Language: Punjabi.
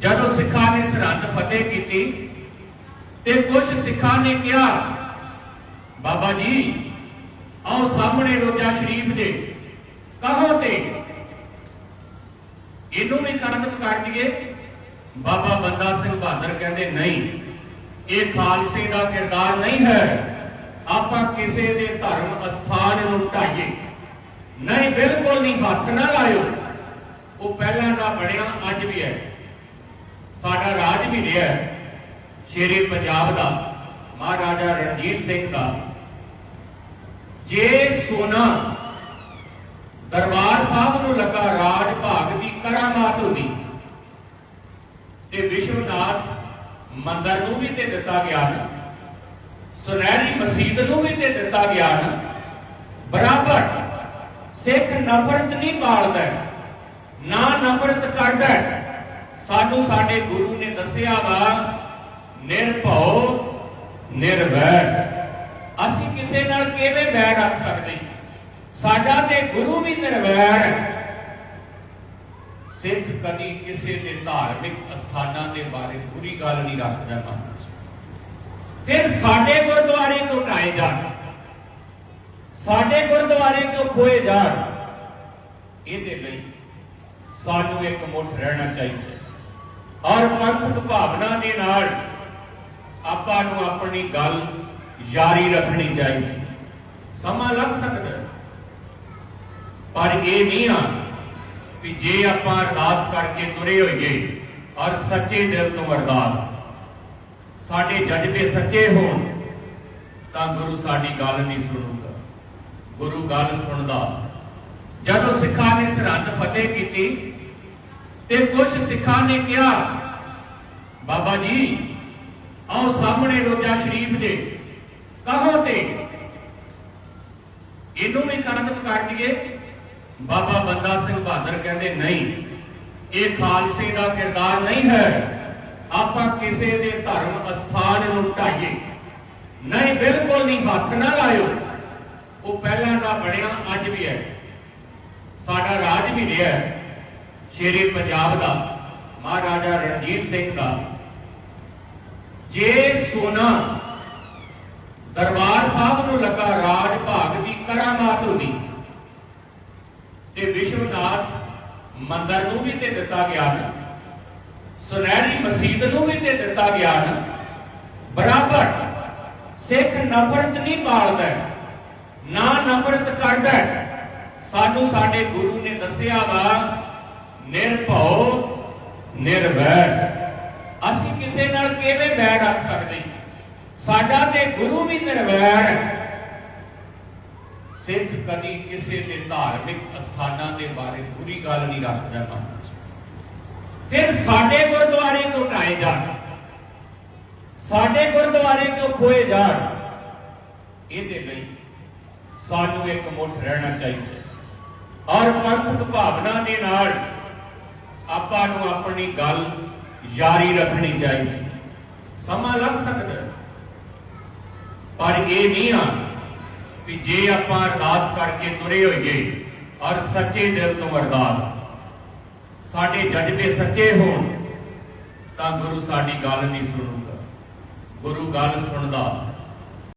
ਜਦੋਂ ਸਿੱਖਾਂ ਨੇ ਸਰਹੱਦ ਫਤਿਹ ਕੀਤੀ ਤੇ ਕੁਝ ਸਿੱਖਾਂ ਨੇ ਕਿਹਾ, ਬਾਬਾ ਜੀ, ਆਓ ਸਾਹਮਣੇ ਰੋਜਾ ਸ਼ਰੀਫ ਦੇ, ਕਹੋ ਤੇ। ਇਹਨੂੰ ਵੀ ਕਰਦਮ ਕਰ ਦਈਏ। ਬਾਬਾ ਬੰਦਾ ਸਿੰਘ ਬਹਾਦਰ ਕਹਿੰਦੇ, ਨਹੀਂ, ਇਹ ਖਾਲਸੇ ਦਾ ਕਿਰਦਾਰ ਨਹੀਂ ਹੈ। ਆਪਾਂ ਕਿਸੇ ਦੇ ਧਰਮ ਅਸਥਾਨ ਨੂੰ ਢਾਈਏ। ਨਹੀਂ, ਬਿਲਕੁਲ ਨਹੀਂ, ਹੱਥ ਨਾ ਲਾਇਓ। ਉਹ ਪਹਿਲਾਂ ਦਾ ਬਣਿਆ, ਅੱਜ ਵੀ ਹੈ। ਸਾਡਾ ਰਾਜ ਵੀ ਰਿਹਾ ਸ਼ੇਰੇ ਪੰਜਾਬ ਦਾ, ਮਹਾਰਾਜਾ ਰਣਜੀਤ ਸਿੰਘ ਦਾ। ਜੇ ਸੋਨਾ ਦਰਬਾਰ ਸਾਹਿਬ ਨੂੰ ਲੱਗਾ, ਰਾਜ ਭਾਗ ਦੀ ਕਰਾਮਾਤ ਹੁੰਦੀ। ਤੇ ਵਿਸ਼ਵਨਾਥ ਮੰਦਰ ਨੂੰ ਵੀ ਤੇ ਦਿੱਤਾ ਗਿਆ ਨਾ। ਸੁਨਹਿਰੀ ਮਸਜਿਦ ਨੂੰ ਵੀ ਤੇ ਦਿੱਤਾ ਗਿਆ ਨਾ। ਬਰਾਬਰ ਸਿੱਖ ਨਫ਼ਰਤ ਨਹੀਂ ਪਾਲਦਾ ਨਾ ਨਫ਼ਰਤ ਕਰਦਾ ਸਾਨੂੰ ਸਾਡੇ ਗੁਰੂ ਨੇ ਦੱਸਿਆ ਵਾ ਨਿਰਭਉ ਨਿਰਵੈਰ ਅਸੀਂ ਕਿਸੇ ਨਾਲ ਕਿਵੇਂ ਵੈਰ ਰੱਖ ਸਕਦੇ ਸਾਡਾ ਤੇ ਗੁਰੂ ਵੀ ਨਿਰਵੈਰ ਹੈ ਸਿੱਖ ਕਦੀ ਕਿਸੇ ਦੇ ਧਾਰਮਿਕ ਅਸਥਾਨਾਂ ਦੇ ਬਾਰੇ ਬੁਰੀ ਗੱਲ ਨਹੀਂ ਰੱਖਦਾ ਮਨ ਵਿੱਚ ਫਿਰ ਸਾਡੇ ਗੁਰਦੁਆਰੇ ਕਿਉਂ ਢਾਏ ਜਾਣ ਸਾਡੇ ਗੁਰਦੁਆਰੇ ਕਿਉਂ ਖੋਏ ਜਾਣ ਇਹਦੇ ਲਈ ਸਾਨੂੰ ਇੱਕ ਮੁੱਠ ਰਹਿਣਾ ਚਾਹੀਦਾ ਹੈ ਔਰ ਪੰਥਕ ਭਾਵਨਾ ਦੇ ਨਾਲ ਆਪਾਂ ਨੂੰ ਆਪਣੀ ਗੱਲ ਜਾਰੀ ਰੱਖਣੀ ਚਾਹੀਦੀ। ਸਮਾਂ ਲੱਗ ਸਕਦਾ ਪਰ ਇਹ ਨਹੀਂ ਆ ਕਿ ਜੇ ਆਪਾਂ ਅਰਦਾਸ ਕਰਕੇ ਤੁਰੇ ਹੋਈਏ ਔਰ ਸੱਚੇ ਦਿਲ ਤੋਂ ਅਰਦਾਸ, ਸਾਡੇ ਜਜ਼ਬੇ ਸੱਚੇ ਹੋਣ, ਤਾਂ ਗੁਰੂ ਸਾਡੀ ਗੱਲ ਨਹੀਂ ਸੁਣੂਗਾ। ਗੁਰੂ ਗੱਲ ਸੁਣਦਾ। ਜਦੋਂ ਸਿੱਖਾਂ ਨੇ ਸਰਹੰਦ ਫਤਿਹ ਕੀਤੀ ਤੇ ਕੁਝ ਸਿੱਖਾਂ ਨੇ ਕਿਹਾ, ਬਾਬਾ ਜੀ, ਆਓ ਸਾਹਮਣੇ ਰੋਜਾ ਸ਼ਰੀਫ ਦੇ ਕਹੋ ਤੇ। ਇਹਨੂੰ ਵੀ ਖਤਮ ਕਰ ਦਈਏ। ਬਾਬਾ ਬੰਦਾ ਸਿੰਘ ਬਹਾਦਰ ਕਹਿੰਦੇ, ਨਹੀਂ, ਇਹ ਖਾਲਸੇ ਦਾ ਕਿਰਦਾਰ ਨਹੀਂ ਹੈ। ਆਪਾਂ ਕਿਸੇ ਦੇ ਧਰਮ ਅਸਥਾਨ ਨੂੰ ਢਾਈਏ। ਨਹੀਂ, ਬਿਲਕੁਲ ਨਹੀਂ, ਹੱਥ ਨਾ ਲਾਇਓ। ਉਹ ਪਹਿਲਾਂ ਦਾ ਬਣਿਆ, ਅੱਜ ਵੀ ਹੈ। ਸਾਡਾ ਰਾਜ ਵੀ ਰਿਹਾ ਹੈ। ਸ਼ੇਰੇ ਪੰਜਾਬ ਦਾ, ਮਹਾਰਾਜਾ ਰਣਜੀਤ ਸਿੰਘ ਦਾ। ਜੇ ਸੋਨਾ ਦਰਬਾਰ ਸਾਹਿਬ ਨੂੰ ਲੱਗਾ, ਰਾਜ ਭਾਗ ਦੀ ਕਰਾਮਾਤ ਹੁੰਦੀ ਤੇ ਵਿਸ਼ਵਨਾਥ ਮੰਦਰ ਨੂੰ ਵੀ ਤੇ ਦਿੱਤਾ ਗਿਆ ਨਾ, ਸੁਨਹਿਰੀ ਮਸਜਿਦ ਨੂੰ ਵੀ ਤੇ ਦਿੱਤਾ ਗਿਆ ਨਾ, ਬਰਾਬਰ ਸਿੱਖ ਨਫ਼ਰਤ ਨਹੀਂ ਪਾਲਦਾ, ਨਾ ਨਫ਼ਰਤ ਕਰਦਾ। ਸਾਨੂੰ ਸਾਡੇ ਗੁਰੂ ਨੇ ਦੱਸਿਆ ਵਾ ਨਿਰਭਉ, ਨਿਰਵੈਰ। ਅਸੀਂ ਕਿਸੇ ਨਾਲ ਕਿਵੇਂ ਵੈਰ ਰੱਖ ਸਕਦੇ? ਸਾਡਾ ਤੇ ਗੁਰੂ ਵੀ ਨਿਰਵੈਰ ਸਿੱਖ ਕਦੀ ਕਿਸੇ ਦੇ ਧਾਰਮਿਕ ਅਸਥਾਨਾਂ ਦੇ ਬਾਰੇ ਬੁਰੀ ਗੱਲ ਨਹੀਂ ਰੱਖਦਾ ਮਨ ਫਿਰ ਸਾਡੇ ਗੁਰਦੁਆਰੇ ਕਿਉਂ ਢਾਏ ਜਾਣ? ਸਾਡੇ ਗੁਰਦੁਆਰੇ ਕਿਉਂ ਖੋਏ ਜਾਣ? ਇਹਦੇ ਲਈ ਸਾਨੂੰ ਇੱਕ ਮੁੱਠ ਰਹਿਣਾ ਚਾਹੀਦਾ ਔਰ ਪੰਥਕ ਭਾਵਨਾ ਦੇ ਨਾਲ ਆਪਾਂ ਨੂੰ ਆਪਣੀ ਗੱਲ ਜਾਰੀ ਰੱਖਣੀ ਚਾਹੀਦੀ। ਸਮਾਂ ਲੱਗ ਸਕਦਾ ਪਰ ਇਹ ਨਹੀਂ ਆ ਕਿ ਜੇ ਆਪਾਂ ਅਰਦਾਸ ਕਰਕੇ ਤੁਰੇ ਹੋਈਏ, ਔਰ ਸੱਚੇ ਦਿਲ ਤੋਂ ਅਰਦਾਸ। ਸਾਡੇ ਜਜ਼ਬੇ ਸੱਚੇ ਹੋਣ, ਤਾਂ ਗੁਰੂ ਸਾਡੀ ਗੱਲ ਨਹੀਂ ਸੁਣੂਗਾ। ਗੁਰੂ ਗੱਲ ਸੁਣਦਾ।